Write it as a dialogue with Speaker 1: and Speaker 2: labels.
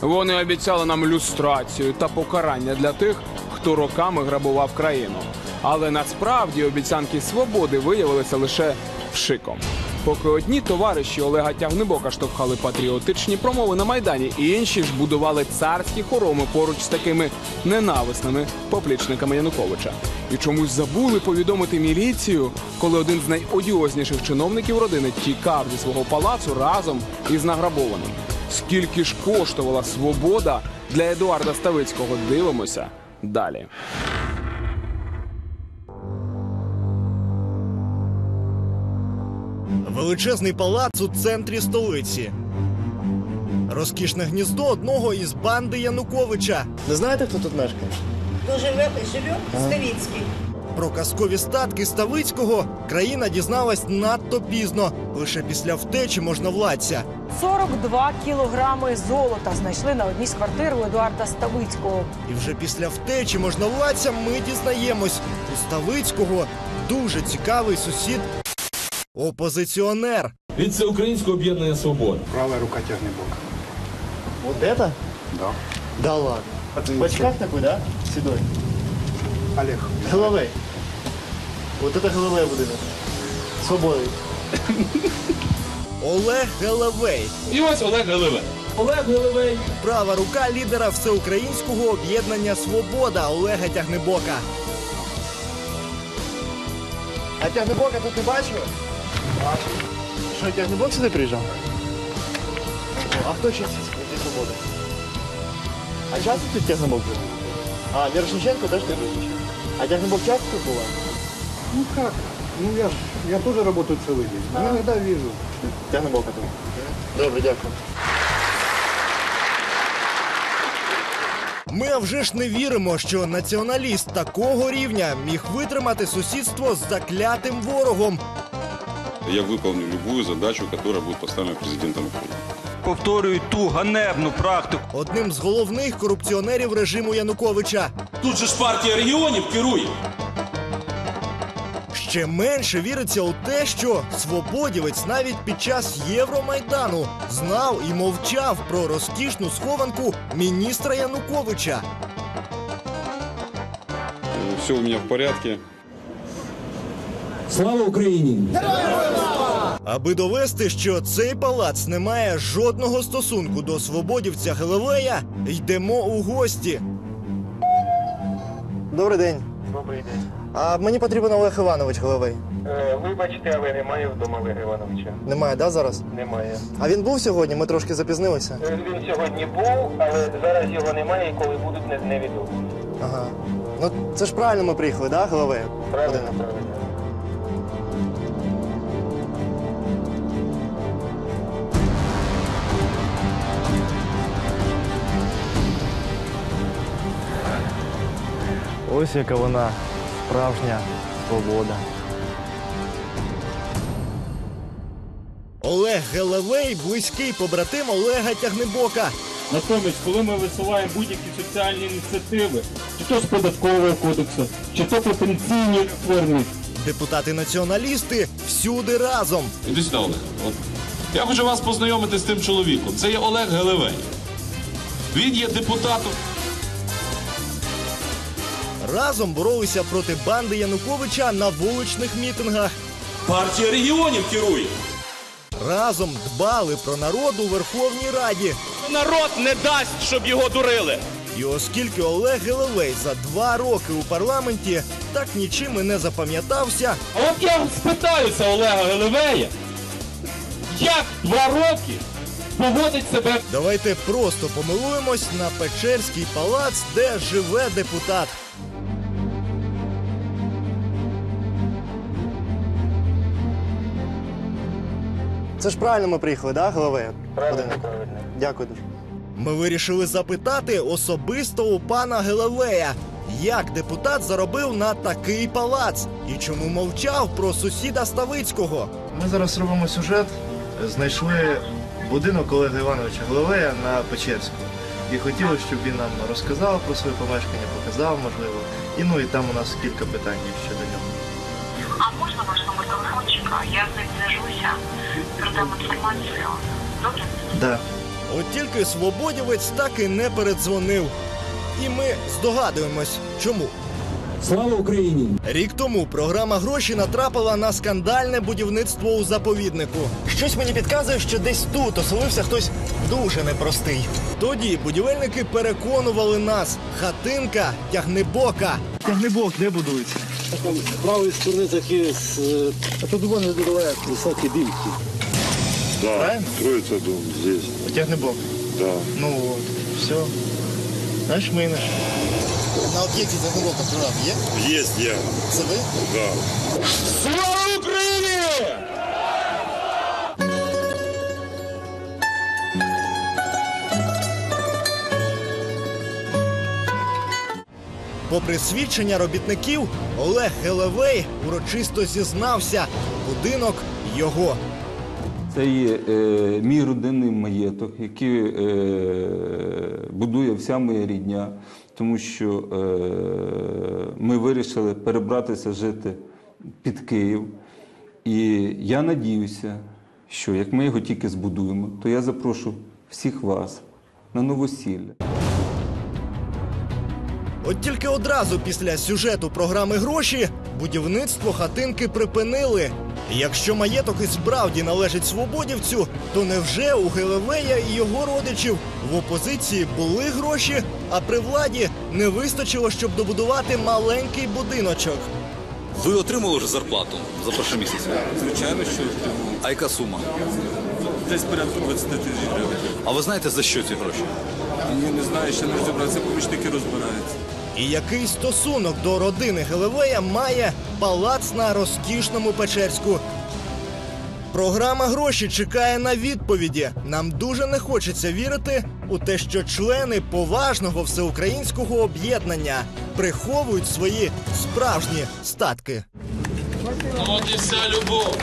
Speaker 1: Вони обіцяли нам люстрацію та покарання для тих, хто роками грабував країну. Але насправді обіцянки свободи виявилися лише вшиком. Поки одні товариші Олега Тягнебока штовхали патріотичні промови на майдані, інші ж будували царські хороми поруч з такими ненависними поплічниками Януковича. І чомусь забули повідомити міліцію, коли один з найодіозніших чиновників родини тікав зі свого палацу разом із награбованим. Скільки ж коштувала свобода для Едуарда Ставицького? Дивимося далі.
Speaker 2: Величезний палац у центрі столиці. Розкішне гніздо одного із банди Януковича.
Speaker 3: Не знаєте, хто тут мешкає?
Speaker 4: Кто живет и живет, Ставицкий.
Speaker 2: Про казкові статки Ставицького країна дізналась надто пізно. Лише після втечі можновладця.
Speaker 5: 42 кілограми золота знайшли на одній з квартир у Едуарда Ставицького.
Speaker 2: І вже після втечі можновладця ми дізнаємось. У Ставицького дуже цікавий сусід. Опозиціонер.
Speaker 6: Від Всеукраїнського об'єднання свобода.
Speaker 7: Правая рука тягнет бок.
Speaker 3: Вот это?
Speaker 7: Да.
Speaker 3: Да ладно. В очках такой, да? Седой.
Speaker 7: Олег.
Speaker 3: Головой. Вот это головой будинок. Свободою.
Speaker 2: Олег Гелевей.
Speaker 6: І ось Олег Гелевей. Олег Гелевей.
Speaker 2: Права рука лідера всеукраїнського об'єднання Свобода Олега Тягнебока.
Speaker 3: А тягнебока тут не бачили? Бачив. Що, тягнебок сюди приїжджав? А хто ще зі свободи? А часто тут тягнебок був? А, Мірошниченко теж тут? А тягнебок часто тут була?
Speaker 7: Ну как? Ну я ж, я тоже работаю целый день. Ну, Иногда вижу.
Speaker 3: Тягнебока тут. Добре, дякую.
Speaker 2: Ми а вже ж не віримо, що націоналіст такого рівня міг витримати сусідство з заклятим ворогом.
Speaker 8: Я выполню любую задачу, которая будет поставлена президентом Украины.
Speaker 9: повторюють ту ганебну практику.
Speaker 2: Одним з головних корупціонерів режиму Януковича.
Speaker 6: Тут же ж партія регіонів керує.
Speaker 2: Ще менше віриться у те, що свободівець навіть під час Євромайдану знав і мовчав про розкішну схованку міністра Януковича.
Speaker 8: Все у меня в порядке.
Speaker 6: Слава Україні!
Speaker 2: Аби довести, що цей палац не має жодного стосунку до свободівця Гелевея, йдемо у гості.
Speaker 3: Добрий день.
Speaker 10: Добрий день.
Speaker 3: А мені потрібен Олег Іванович Головей.
Speaker 10: Е, вибачте, але немає вдома Олега Івановича.
Speaker 3: Немає, да, зараз?
Speaker 10: Немає.
Speaker 3: А він був сьогодні? Ми трошки запізнилися.
Speaker 10: Е, Він сьогодні був, але зараз його немає і коли будуть не- невідомо.
Speaker 3: Ага. Ну, це ж правильно ми приїхали, да, Головей?
Speaker 10: Правильно, правильно.
Speaker 3: Ось яка вона справжня свобода.
Speaker 2: Олег Гелевей близький побратим Олега Тягнебока.
Speaker 11: Натомість, коли ми висуваємо будь-які соціальні ініціативи, чи то з податкового кодексу, чи то потенційні реформи,
Speaker 2: Депутати-націоналісти всюди разом.
Speaker 6: Іди сюди, Олег. От. Я хочу вас познайомити з тим чоловіком. Це є Олег Гелевей. Він є депутатом.
Speaker 2: Разом боролися проти банди Януковича на вуличних мітингах.
Speaker 6: Партія регіонів керує.
Speaker 2: Разом дбали про народ у Верховній Раді.
Speaker 11: народ не дасть, щоб його дурили.
Speaker 2: І оскільки Олег Гелевей за два роки у парламенті так нічим і не запам'ятався,
Speaker 11: А от я спитаюся Олега Гелевея, як два роки поводить себе
Speaker 2: давайте просто помилуємось на Печерський палац, де живе депутат.
Speaker 3: Це ж правильно ми приїхали, да, Головей?
Speaker 10: Правильно, правильно.
Speaker 3: Дякую дуже.
Speaker 2: Ми вирішили запитати особисто у пана Гелевея, як депутат заробив на такий палац і чому мовчав про сусіда Ставицького.
Speaker 3: Ми зараз робимо сюжет. Знайшли будинок Олега Івановича Головея на Печерську. І хотіли, щоб він нам розказав про своє помешкання, показав, можливо. І ну і там у нас кілька питань щодо нього.
Speaker 4: А можна ваш номер телефончика? Я з ним зв'яжуся, продам інформацію. Добре?
Speaker 3: Да.
Speaker 2: От тільки свободівець так і не передзвонив. І ми здогадуємось, чому.
Speaker 11: Слава Україні!
Speaker 2: Рік тому програма гроші натрапила на скандальне будівництво у заповіднику. Щось мені підказує, що десь тут оселився хтось дуже непростий. Тоді будівельники переконували нас: хатинка тягнебока.
Speaker 3: Тягнебок де будується?
Speaker 7: З правої сторони такі, а тут вони додають високі димки.
Speaker 8: Да,
Speaker 3: Правильно?
Speaker 8: строится дом здесь.
Speaker 3: Тягнебок.
Speaker 8: Да.
Speaker 3: Ну от, все. Знаєш, ми наш.
Speaker 2: На об'єкті тягнебока прораб є?
Speaker 8: Есть я.
Speaker 2: Це ви?
Speaker 8: Да.
Speaker 6: Слава Україні!
Speaker 2: Попри свідчення робітників, Олег Гелевей урочисто зізнався, будинок його.
Speaker 9: Це є е, мій родинний маєток, який е, будує вся моя рідня, тому що е, ми вирішили перебратися жити під Київ. І я надіюся, що як ми його тільки збудуємо, то я запрошу всіх вас на новосілля.
Speaker 2: От тільки одразу після сюжету програми гроші будівництво хатинки припинили. Якщо маєток і справді належить свободівцю, то невже у Гелевея і його родичів в опозиції були гроші, а при владі не вистачило, щоб добудувати маленький будиночок?
Speaker 12: Ви отримали вже зарплату за перший місяць?
Speaker 9: Звичайно, що
Speaker 12: А яка сума?
Speaker 9: десь порядку 20 тисяч гривень.
Speaker 12: А ви знаєте за що ці гроші?
Speaker 9: Я не знаю, ще не розібрався, помічники розбираються.
Speaker 2: І який стосунок до родини Гелевея має палац на розкішному Печерську? Програма гроші чекає на відповіді. Нам дуже не хочеться вірити у те, що члени поважного всеукраїнського об'єднання приховують свої справжні статки.
Speaker 6: От і вся любов.